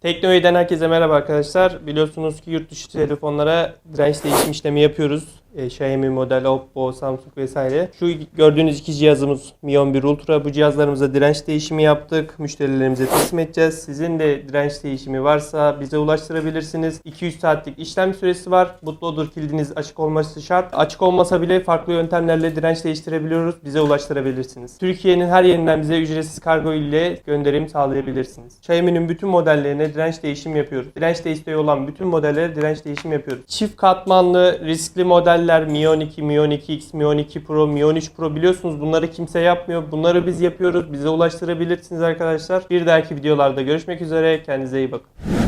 Teknoy'den herkese merhaba arkadaşlar. Biliyorsunuz ki yurt dışı telefonlara direnç değişim işlemi yapıyoruz. Ee, Xiaomi model, Oppo, Samsung vesaire. Şu gördüğünüz iki cihazımız Mi 11 Ultra. Bu cihazlarımıza direnç değişimi yaptık. Müşterilerimize teslim edeceğiz. Sizin de direnç değişimi varsa bize ulaştırabilirsiniz. 200 saatlik işlem süresi var. Bootloader kilidiniz açık olması şart. Açık olmasa bile farklı yöntemlerle direnç değiştirebiliyoruz. Bize ulaştırabilirsiniz. Türkiye'nin her yerinden bize ücretsiz kargo ile gönderim sağlayabilirsiniz. Xiaomi'nin bütün modellerine direnç değişim yapıyoruz. Direnç desteği olan bütün modellere direnç değişim yapıyoruz. Çift katmanlı riskli modeller Mi 12, Mi 12X, Mi 12 Pro, Mi 13 Pro biliyorsunuz bunları kimse yapmıyor. Bunları biz yapıyoruz. Bize ulaştırabilirsiniz arkadaşlar. Bir dahaki videolarda görüşmek üzere. Kendinize iyi bakın.